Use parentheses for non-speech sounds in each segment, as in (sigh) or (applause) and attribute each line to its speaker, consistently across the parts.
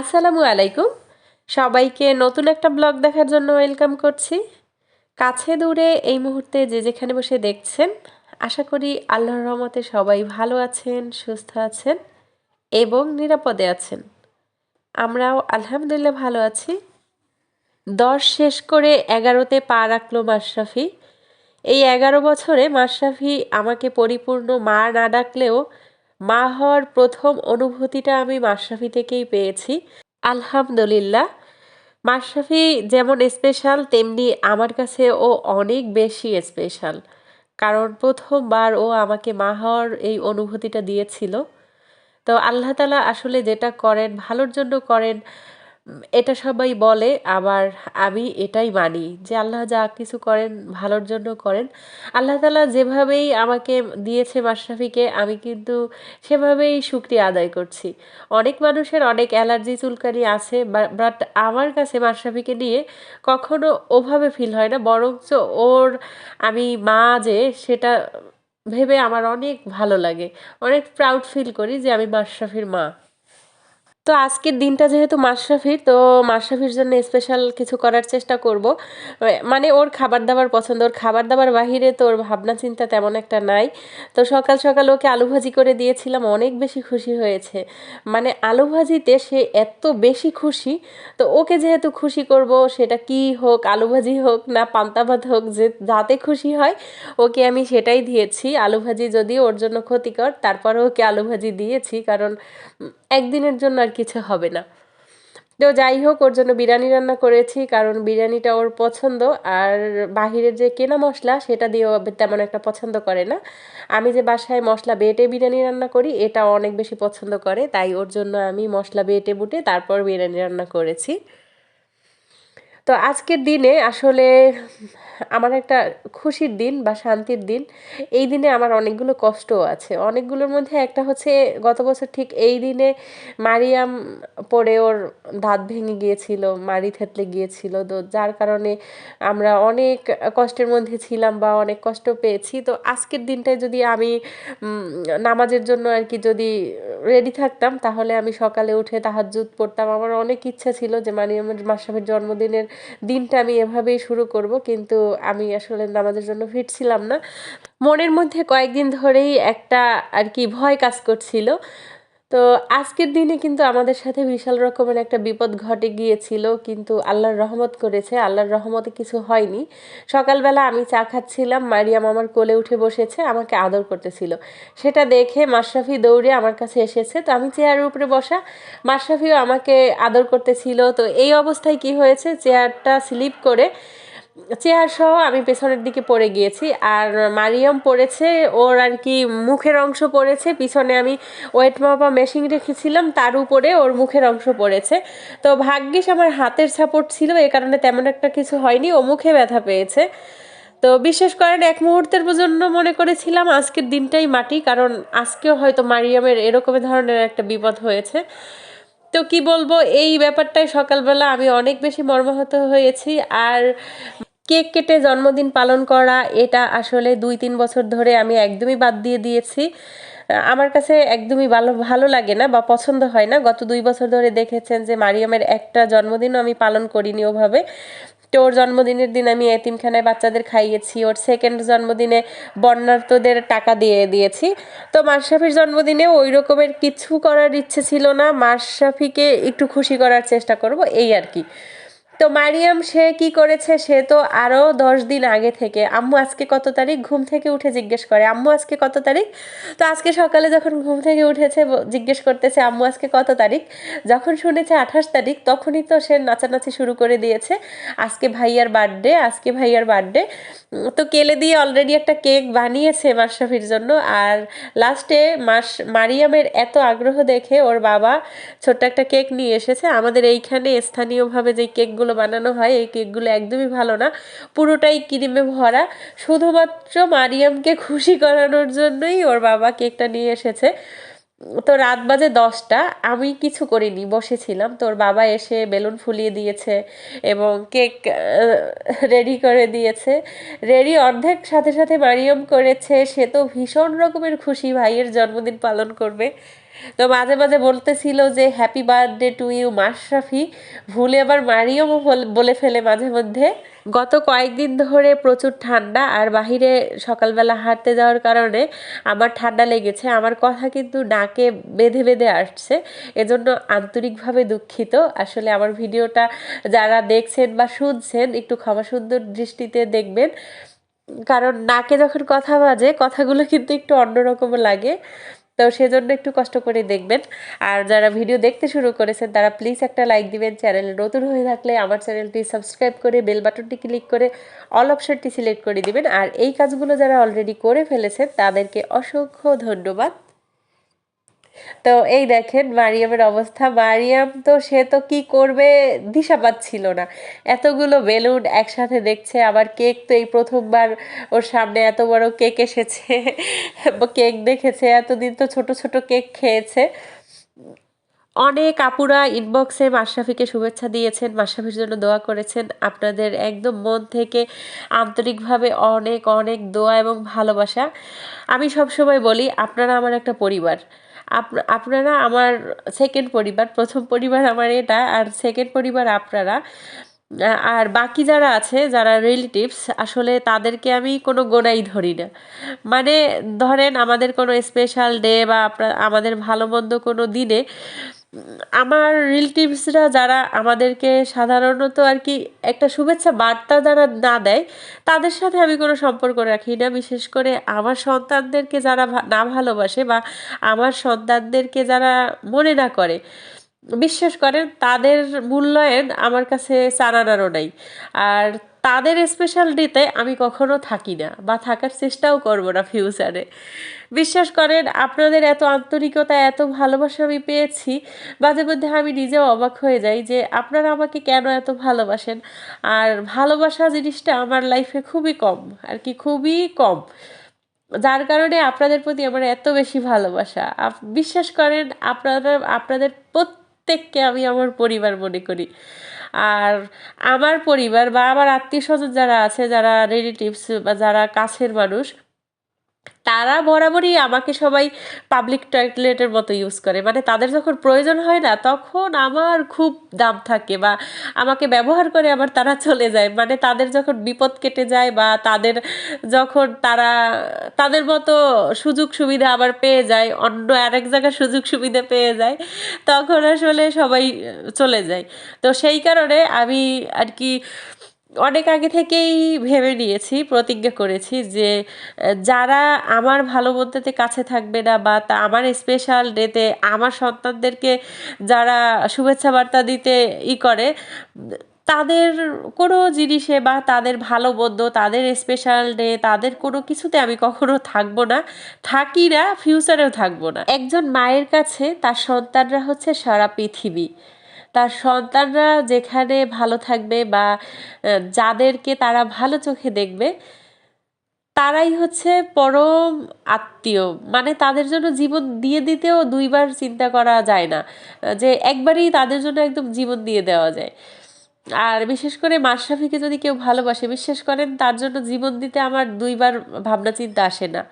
Speaker 1: আসসালামু আলাইকুম। সবাইকে নতুন একটা ব্লগ দেখার জন্য ওয়েলকাম করছি। কাছে দূরে এই মুহূর্তে যে যেখানে বসে দেখছেন, আশা করি আল্লাহর রহমতে সবাই ভালো আছেন, সুস্থ আছেন এবং নিরাপদে আছেন। আমরাও আলহামদুলিল্লাহ ভালো আছি। দশ শেষ করে এগারোতে পা রাখল মাশরাফি। এই এগারো বছরে মাশরাফি আমাকে পরিপূর্ণ মা না ডাকলেও মা হওয়ার প্রথম অনুভূতিটা আমি মাশরাফি থেকেই পেয়েছি। আলহামদুলিল্লাহ। মাশরাফি যেমন স্পেশাল তেমনি আমার কাছে ও অনেক বেশি স্পেশাল কারণ প্রথমবার ও আমাকে মা হওয়ার এই অনুভূতিটা দিয়েছিল। তো আল্লাহ তালা আসলে যেটা করেন, ভালোর জন্য করেন এটা সবাই বলে, আবার আমি এটাই মানি যে আল্লাহ যা কিছু করেন ভালোর জন্য করেন। আল্লাহ তালা যেভাবেই আমাকে দিয়েছে মাশরাফিকে, আমি কিন্তু সেভাবেই শুক্রিয়া আদায় করছি। অনেক মানুষের অনেক অ্যালার্জি চুলকানি আছে বাট আমার কাছে মাশরাফিকে নিয়ে কখনো ওভাবে ফিল হয় না, বরঞ্চ ওর আমি মা যে, সেটা ভেবে আমার অনেক ভালো লাগে। অনেক প্রাউড ফিল করি যে আমি মাশরাফির মা। তো আজকের দিনটা যেহেতু মাশরাফির, তো মাশরাফির জন্য স্পেশাল কিছু করার চেষ্টা করব। মানে ওর খাবার দাবার পছন্দ, ওর খাবার দাবার বাহিরে তো ওর ভাবনা চিন্তা তেমন একটা নাই। তো সকাল সকাল ওকে আলু ভাজি করে দিয়েছিলাম, অনেক বেশি খুশি হয়েছে। মানে আলু ভাজিতে সে এত বেশি খুশি, তো ওকে যেহেতু খুশি করব, সেটা কি হোক, আলু ভাজি হোক না পান্তা ভাত হোক, যে যাতে খুশি হয়, ওকে আমি সেটাই দিয়েছি। আলু ভাজি যদি ওর জন্য ক্ষতিকর তারপরে ওকে আলু ভাজি দিয়েছি। কারণ একদিনের জন্য আর কিছু হবে না। তো যাই হোক, ওর জন্য বিরিয়ানি রান্না করেছি, কারণ বিরিয়ানিটা ওর পছন্দ। আর বাহিরের যে কেনা মশলা, সেটা দিয়েও তেমন একটা পছন্দ করে না। আমি যে বাসায় মশলা বেটে বিরিয়ানি রান্না করি, এটা অনেক বেশি পছন্দ করে। তাই ওর জন্য আমি মশলা বেটে বুটে তারপর বিরিয়ানি রান্না করেছি। তো আজকের দিনে আসলে আমার একটা খুশির দিন বা শান্তির দিন। এই দিনে আমার অনেকগুলো কষ্টও আছে। অনেকগুলোর মধ্যে একটা হচ্ছে গত বছর ঠিক এই দিনে মারিয়াম পড়ে ওর দাঁত ভেঙে গিয়েছিল মারি থেতলে গিয়েছিল। তো যার কারণে আমরা অনেক কষ্টের মধ্যে ছিলাম বা অনেক কষ্ট পেয়েছি। তো আজকের দিনটায় যদি আমি নামাজের জন্য আর কি যদি রেডি থাকতাম, তাহলে আমি সকালে উঠে জুত পড়তাম। আমার অনেক ইচ্ছা ছিল যে মারিয়ামের মাসাফের জন্মদিনের দিনটা আমি এভাবেই শুরু করব। কিন্তু আমি আসলে নামাজের জন্য ফিট ছিলাম না। মনের মধ্যে কয়েকদিন ধরেই একটা আর কি ভয় কাজ করছিল। তো আজকের দিনে কিন্তু আমাদের সাথে বিশাল রকমের একটা বিপদ ঘটে গিয়েছিল, কিন্তু আল্লাহর রহমত করেছে। আল্লাহর রহমতে কিছু হয়নি। সকালবেলা আমি চা খাচ্ছিলাম, মারিয়াম আমার কোলে উঠে বসেছে, আমাকে আদর করতেছিল। সেটা দেখে মাশরাফি দৌড়ে আমার কাছে এসেছে। তো আমি চেয়ারের উপরে বসা, মাশরাফিও আমাকে আদর করতেছিল। তো এই অবস্থায় কি হয়েছে? চেয়ারটা স্লিপ করে চেয়ার সহ আমি পেছনের দিকে পড়ে গিয়েছি আর মারিয়াম পড়েছে, ওর আর কি মুখের অংশ পড়েছে, পিছনে আমি ওয়েট মাপা মেশিন রেখেছিলাম, তার উপরে ওর মুখের অংশ পড়েছে। তো ভাগ্যিস আমার হাতের সাপোর্ট ছিল, এ কারণে তেমন একটা কিছু হয়নি, ও মুখে ব্যথা পেয়েছে। তো বিশ্বাস করেন এক মুহূর্তের জন্য মনে করেছিলাম আজকের দিনটাই মাটি, কারণ আজকেও হয়তো মারিয়ামের এরকম ধরনের একটা বিপদ হয়েছে। তো কি বলব, এই ব্যাপারটাই সকালবেলা আমি অনেক বেশি মর্মাহত হয়েছি, আর কেক কেটে জন্মদিন পালন করা, এটা আসলে দুই তিন বছর ধরে আমি একদমই বাদ দিয়ে দিয়েছি। আমার কাছে একদমই ভালো ভালো লাগে না বা পছন্দ হয় না। গত দুই বছর ধরে দেখেছেন যে মারিয়ামের একটা জন্মদিনও আমি পালন করিনি ওভাবে। তো ওর জন্মদিনের দিন আমি এতিমখানায় বাচ্চাদের খাইয়েছি, ওর সেকেন্ড জন্মদিনে বন্যার্থদের টাকা দিয়ে দিয়েছি। তো মাশরাফির জন্মদিনে ওই রকমের কিছু করার ইচ্ছে ছিল না। মাশরাফিকে একটু খুশি করার চেষ্টা করব, এই আর কি। তো মারিয়াম, সে কি করেছে সে তো আরও দশ দিন আগে থেকে। আম্মু আজকে কত তারিখ? ঘুম থেকে উঠে জিজ্ঞেস করে। আম্মু আজকে কত তারিখ? তো আজকে সকালে যখন ঘুম থেকে উঠেছে জিজ্ঞেস করতেছে, আম্মু, আজকে কত তারিখ? যখন শুনেছে আঠাশ তারিখ, তখনই তো সে নাচানাচি শুরু করে দিয়েছে, আজকে ভাইয়ার বার্থডে, আজকে ভাইয়ার বার্থডে। তো কেলে দিয়ে অলরেডি একটা কেক বানিয়েছে মাশরাফির জন্য। আর লাস্টে মাস মারিয়ামের এত আগ্রহ দেখে ওর বাবা ছোট্ট একটা কেক নিয়ে এসেছে। আমাদের এইখানে স্থানীয়ভাবে যে কেকগুলো কেকগুলো বানানো হয়, এই কেকগুলো একদমই ভালো না। পুরোটাই ক্রিমে ভরা। শুধুমাত্র মারিয়ামকে খুশি করানোর জন্যই ওর বাবা কেকটা নিয়ে এসেছে। তো রাত বাজে দশটা, আমি কিছু করিনি, বসেছিলাম। তোর বাবা এসে বেলুন ফুলিয়ে দিয়েছে এবং কেক রেডি করে দিয়েছে। রেডি অর্ধেক সাথে সাথে মারিয়ম করেছে। সে তো ভীষণ রকমের খুশি ভাইয়ের জন্মদিন পালন করবে। তো মাঝে মাঝে বলতেছিল যে happy birthday to you Mashrafe. ভুলে আবার বল- বলে ফেলে মাঝে মধ্যে। গত কয়েকদিন ধরে প্রচুর ঠান্ডা আর বাহিরে সকালবেলা হাঁটতে যাওয়ার কারণে আমার ঠান্ডা লেগেছে। আমার কথা কিন্তু নাকে বেঁধে বেঁধে আসছে। এজন্য আন্তরিকভাবে দুঃখিত। আসলে আমার ভিডিওটা যারা দেখছেন বা শুনছেন, একটু ক্ষমা সুন্দর দৃষ্টিতে দেখবেন। কারণ নাকে যখন কথা বাজে, কথাগুলো কিন্তু একটু অন্যরকম লাগে। তো সেজন্য একটু কষ্ট করে দেখবেন। আর যারা ভিডিও দেখতে শুরু করেছেন, তারা প্লিজ একটা লাইক দিবেন। চ্যানেল নতুন হয়ে থাকলে আমার চ্যানেলটি সাবস্ক্রাইব করে বেল বাটনটি ক্লিক করে অল অপশনটি সিলেক্ট করে দিবেন। আর এই কাজগুলো যারা অলরেডি করে ফেলেছেন, তাদেরকে অসংখ্য ধন্যবাদ। তো এই দেখেন মারিয়ামের অবস্থা। মারিয়াম তো, সে তো কি করবে? দিশা পাচ্ছিল না। এতগুলো বেলুন একসাথে দেখছে, আবার কেক তো এই প্রথমবার ওর সামনে এত বড় কেক এসেছে। কেক দেখেছে, এতদিন তো ছোট ছোট কেক খেয়েছে। অনেক আপুরা ইনবক্সে মাশরাফিকে শুভেচ্ছা দিয়েছেন, মাশরাফির জন্য দোয়া করেছেন। আপনাদের একদম মন থেকে আন্তরিকভাবে অনেক অনেক দোয়া এবং ভালোবাসা। আমি সবসময় বলি, আপনারা আমার একটা পরিবার। আপনারা আমার সেকেন্ড পরিবার, প্রথম পরিবার আমার এটা আর সেকেন্ড পরিবার আপনারা। আর বাকি যারা আছে, যারা রিলেটিভস আসলে তাদেরকে আমি কোনো গোনাই ধরি না। মানে ধরেন আমাদের কোনো স্পেশাল ডে বা আমাদের ভালো মন্দ কোনো দিনে আমার রিলেটিভসরা যারা আমাদেরকে সাধারণত আর কি একটা শুভেচ্ছা বার্তা যারা না দেয়, তাদের সাথে আমি কোনো সম্পর্ক রাখি না। বিশেষ করে আমার সন্তানদেরকে যারা না ভালোবাসে বা আমার সন্তানদেরকে যারা মনে না করে, বিশ্বাস করেন, তাদের মূল্যায়ন আমার কাছে চারানারও নাই। আর তাদের স্পেশাল ডেতে আমি কখনো থাকি না বা থাকার চেষ্টাও করব না ফিউচারে বিশ্বাস করেন, আপনাদের এত আন্তরিকতা, এত ভালোবাসা আমি পেয়েছি, মাঝে মধ্যে আমি নিজেও অবাক হয়ে যাই যে আপনারা আমাকে কেন এত ভালোবাসেন? আর ভালোবাসা জিনিসটা আমার লাইফে খুবই কম, আর কি খুবই কম। যার কারণে আপনাদের প্রতি আমার এত বেশি ভালোবাসা। বিশ্বাস করেন, আপনারা, আপনাদের প্রত্যেককে আমি আমার পরিবার মনে করি। আর আমার পরিবার বা আমার আত্মীয় স্বজন যারা আছে, যারা রিলেটিভস বা যারা কাছের মানুষ তারা বরাবরই আমাকে সবাই পাবলিক টয়লেটের মতো ইউজ করে। মানে তাদের যখন প্রয়োজন হয় না, তখন আমার খুব দাম থাকে বা আমাকে ব্যবহার করে আবার তারা চলে যায়। মানে তাদের যখন বিপদ কেটে যায় বা তাদের যখন তারা, তাদের মতো সুযোগ সুবিধা আবার পেয়ে যায়, অন্য আরেক জায়গায় সুযোগ সুবিধা পেয়ে যায়, তখন আসলে সবাই চলে যায়। তো সেই কারণে আমি আর কি অনেক আগে থেকেই ভেবে নিয়েছি, প্রতিজ্ঞা করেছি যে, যারা আমার ভালো মন্দতে কাছে থাকবে না বা তা আমার স্পেশাল ডেতে আমার সন্তানদেরকে যারা শুভেচ্ছা বার্তা দিতে ই করে, তাদের কোনো জিনিসে বা তাদের ভালো মন্দ তাদের স্পেশাল ডে তাদের কোনো কিছুতে আমি কখনো থাকব না, থাকি না ফিউচারেও থাকব না। একজন মায়ের কাছে তার সন্তানরা হচ্ছে সারা পৃথিবী। তার সন্তানরা যেখানে ভালো থাকবে বা যাদেরকে তারা ভালো চোখে দেখবে, তারাই হচ্ছে পরম আত্মীয়। মানে তাদের জন্য জীবন দিয়ে দিতেও দুইবার চিন্তা করা যায় না, যে একবারই তাদের জন্য একদম জীবন দিয়ে দেওয়া যায়। আর বিশেষ করে মাশরাফিকে যদি কেউ ভালোবাসে, বিশ্বাস করেন তার জন্য জীবন দিতে আমার দুইবার ভাবনা চিন্তা আসে না।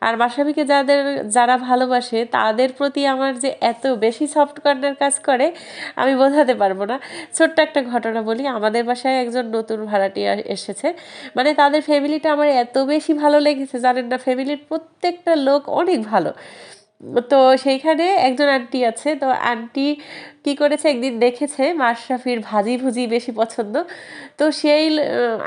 Speaker 1: আর বাসাবিকে যাদের, যারা ভালোবাসে, তাদের প্রতি আমার যে এত বেশি সফট কর্নার কাজ করে, আমি বোঝাতে পারব না। ছোট্ট একটা ঘটনা বলি, আমাদের বাসায় একজন নতুন ভাড়াটিয়া এসেছে। মানে তাদের ফ্যামিলিটা আমার এত বেশি ভালো লেগেছে, জানেন না? ফ্যামিলির প্রত্যেকটা লোক অনেক ভালো। তো সেইখানে একজন আন্টি আছে। তো আন্টি কি করেছে? একদিন দেখেছে মাশরাফির ভাজি ভুজি বেশি পছন্দ। তো সেই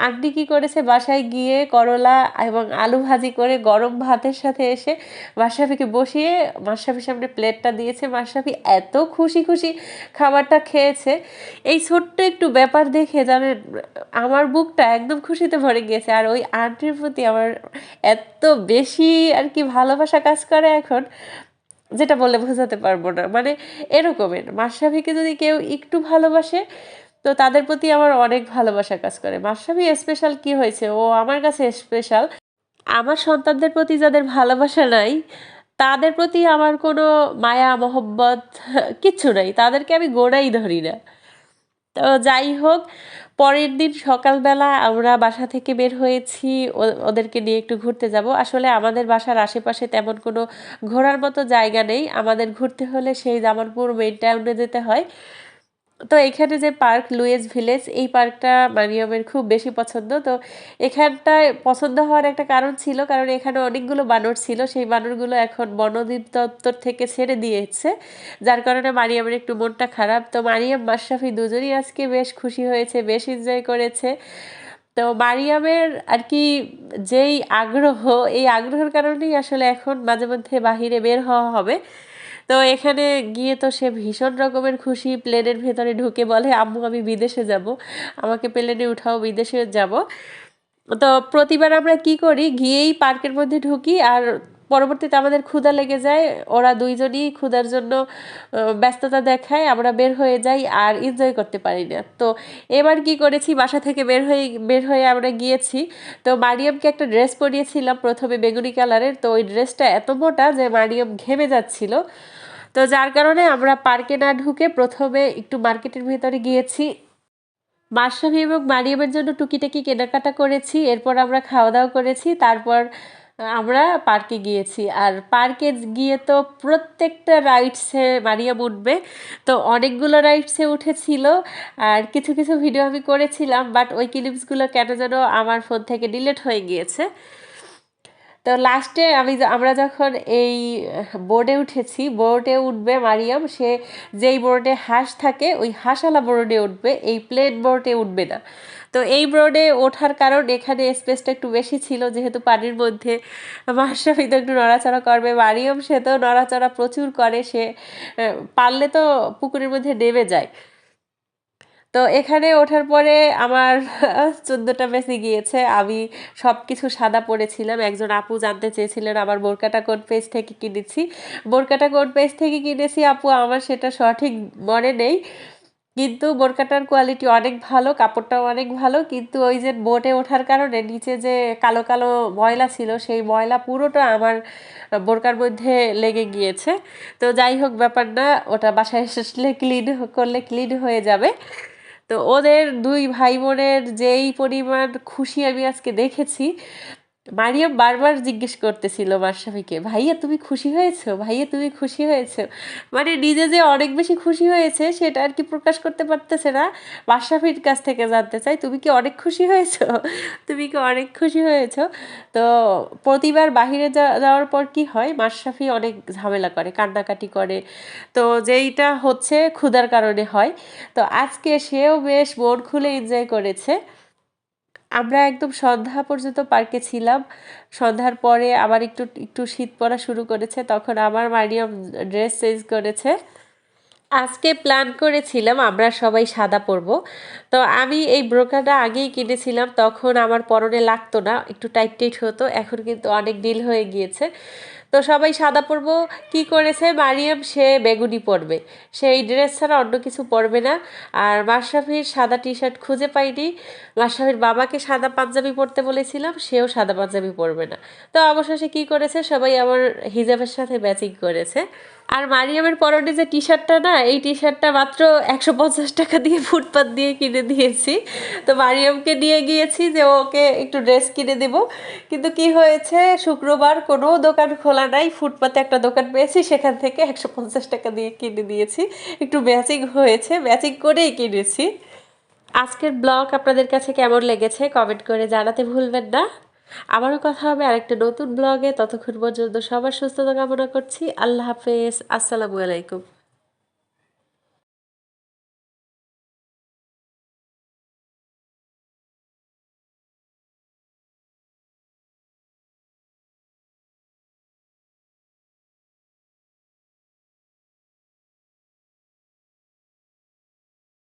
Speaker 1: আন্টি কি করেছে? বাসায় গিয়ে করলা এবং আলু ভাজি করে গরম ভাতের সাথে এসে মাশরাফিকে বসিয়ে মাশরাফির সামনে প্লেটটা দিয়েছে। মাশরাফি এত খুশি খুশি খাবারটা খেয়েছে। এই ছোট্ট একটু ব্যাপার দেখে জানেন, আমার বুকটা একদম খুশিতে ভরে গিয়েছে। আর ওই আন্টির প্রতি আমার এত বেশি আর কি ভালোবাসা কাজ করে এখন। যেটা বলে বোঝাতে পারব না। মানে এরকমের, মাশরাফিকে যদি কেউ একটু ভালোবাসে, তো তাদের প্রতি আমার অনেক ভালোবাসা কাজ করে। মাশরাফি স্পেশাল কি হয়েছে? ও আমার কাছে স্পেশাল আমার সন্তানদের প্রতি যাদের ভালোবাসা নাই, তাদের প্রতি আমার কোনো মায়া, মহব্বত, কিচ্ছু নাই। তাদেরকে আমি গোড়াই ধরি না। তো যাই হোক পরের দিন সকালবেলা আমরা বাসা থেকে বের হয়েছি ওদেরকে নিয়ে একটু ঘুরতে যাব। আসলে আমাদের বাসার আশেপাশে তেমন কোনো ঘোরার মতো জায়গা নেই। আমাদের ঘুরতে হলে সেই জামালপুর মেন টাউনে যেতে হয়। তো এখানে যে পার্ক লুয়েস ভিলেজ, এই পার্কটা মারিয়মের খুব বেশি পছন্দ। তো এখানটায় পছন্দ হওয়ার একটা কারণ ছিল, কারণ এখানে অনেকগুলো বানর ছিল। সেই বানরগুলো এখন বনদপ্তর থেকে ছেড়ে দিয়েছে, যার কারণে মারিয়ামের একটু মনটা খারাপ। তো মারিয়াম, মাশরাফি দুজনই আজকে বেশ খুশি হয়েছে, বেশ এনজয় করেছে। তো মারিয়ামের আর কি যেই আগ্রহ, এই আগ্রহের কারণেই আসলে এখন মাঝে মধ্যে বাহিরে বের হওয়া হবে। তো এখানে গিয়ে তো সে ভীষণ রকমের খুশি, প্লেনের ভেতরে ঢুকে বলে, আম্মু, আমি বিদেশে যাব। আমাকে প্লেনে উঠাও, বিদেশে যাব। তো প্রতিবার আমরা কি করি, গিয়েই পার্কের মধ্যে ঢুকি আর পরবর্তীতে আমাদের ক্ষুধা লেগে যায়। ওরা দুইজনই ক্ষুধার জন্য ব্যস্ততা দেখায়, আমরা বের হয়ে যাই আর এনজয় করতে পারি না। তো এবার কি করেছি, বাসা থেকে বের হয়ে বের হয়ে আমরা গিয়েছি। তো মারিয়ামকে একটা ড্রেস পরিয়েছিলাম প্রথমে বেগুনি কালারের। তো ওই ড্রেসটা এত মোটা যে মারিয়াম ঘেমে যাচ্ছিল। তো যার কারণে আমরা পার্কে না ঢুকে প্রথমে একটু মার্কেটের ভিতরে গিয়েছি। মাশরাফি এবং মারিয়ামের জন্য টুকিটাকি কেনাকাটা করেছি, এরপর আমরা খাওয়া দাওয়া করেছি, তারপর আমরা পার্কে গিয়েছি। আর পার্কে গিয়ে তো প্রত্যেকটা রাইডসে মারিয়াম উঠবে, তো অনেকগুলো রাইডসে উঠেছিল। আর কিছু কিছু ভিডিও আমি করেছিলাম, বাট ওই ক্লিপসগুলো কেন যেন আমার ফোন থেকে ডিলেট হয়ে গিয়েছে। তো লাস্টে আমি আমরা যখন এই বোর্ডে উঠেছি বোর্ডে উঠবে মারিয়াম, সে যেই বোর্ডে হাঁস থাকে, ওই হাঁসওয়ালা বোর্ডে উঠবে, এই প্লেন বোর্ডে উঠবে না। তো এই বোর্ডে ওঠার কারণ এখানে স্পেসটা একটু বেশি ছিল, যেহেতু পানির মধ্যে মাশরাফি তো একটু নড়াচড়া করবে, মারিয়াম সে তো নড়াচড়া প্রচুর করে, সে পারলে তো পুকুরের মধ্যে নেমে যায়। তো এখানে ওঠার পরে আমার (laughs) চোদ্দোটা বেঁচে গিয়েছে। আমি সব কিছু সাদা পরেছিলাম একজন আপু জানতে চেয়েছিলেন আমার বোরকাটা কোন পেজ থেকে কিনেছি। বোরকাটা কোন পেজ থেকে কিনেছি আপু? আমার সেটা সঠিক মনে নেই। কিন্তু বোরকাটার কোয়ালিটি অনেক ভালো, কাপড়টাও অনেক ভালো। কিন্তু ওই যে বোটে ওঠার কারণে নিচে যে কালো কালো ময়লা ছিল, সেই ময়লা পুরোটা আমার বোরকার মধ্যে লেগে গিয়েছে। তো যাই হোক, ব্যাপার না। ওটা বাসায় এসে ক্লিন করলে ক্লিন হয়ে যাবে। তো ওদের দুই ভাই বোনের যেই পরিমাণ খুশি আমি আজকে দেখেছি মারিয়াম বারবার জিজ্ঞেস করতেছিল মাশরাফিকে ভাইয়া, তুমি খুশি হয়েছো? ভাইয়া, তুমি খুশি হয়েছো? মানে নিজে যে অনেক বেশি খুশি হয়েছে, সেটা আর কি প্রকাশ করতে পারতেছে না। মাশরাফির কাছ থেকে জানতে চাই, তুমি কি অনেক খুশি হয়েছো? তুমি কি অনেক খুশি হয়েছো? তো প্রতিবার বাহিরে যাওয়ার পর কি হয় মাশরাফি অনেক ঝামেলা করে, কান্নাকাটি করে। তো যেইটা হচ্ছে, ক্ষুধার কারণে হয়। তো আজকে সেও বেশ মন খুলে এনজয় করেছে। আমরা একদম সন্ধ্যা পর্যন্ত পার্কে ছিলাম। সন্ধ্যার পরে আবার একটু একটু শীত পড়া শুরু করেছে, তখন আমার মারিয়াম ড্রেস চেঞ্জ করেছে। আজকে প্ল্যান করেছিলাম আমরা সবাই সাদা পরব। তো আমি এই ব্রোকাটা আগেই কিনেছিলাম, তখন আমার পরনে লাগতো না, একটু টাইট টাইট হতো, এখন কিন্তু অনেক ডিল হয়ে গিয়েছে। তো সবাই সাদা পরবো। কি করেছে? মারিয়াম, সে বেগুনি পরবে। সে এই ড্রেস ছাড়া অন্য কিছু পরবে না। আর মাশরাফির সাদা টি শার্ট খুঁজে পাইনি। মাশরাফির বাবাকে সাদা পাঞ্জাবি পরতে বলেছিলাম, সেও সাদা পাঞ্জাবি পরবে না। তো অবশেষে কি করেছে? সবাই আমার হিজাবের সাথে ম্যাচিং করেছে। আর মারিয়ামের পরনে যে টি শার্টটা না, এই টি শার্টটা মাত্র একশো পঞ্চাশ টাকা দিয়ে ফুটপাত দিয়ে কিনে দিয়েছি। তো মারিয়ামকে নিয়ে গিয়েছি যে ওকে একটু ড্রেস কিনে দেব। কিন্তু কি হয়েছে, শুক্রবার কোনো দোকান খোলা নাই, ফুটপাতে একটা দোকান পেয়েছি, সেখান থেকে একশো পঞ্চাশ টাকা দিয়ে কিনে দিয়েছি। একটু ম্যাচিং হয়েছে, ম্যাচিং করেই কিনেছি। আজকের ব্লগ আপনাদের কাছে কেমন লেগেছে কমেন্ট করে জানাতে ভুলবেন না। আবারও কথা হবে আরেকটা নতুন ব্লগে ততক্ষণ পর্যন্ত সবার সুস্থতা কামনা করছি। আল্লাহ হাফেজ। আসসালামু আলাইকুম।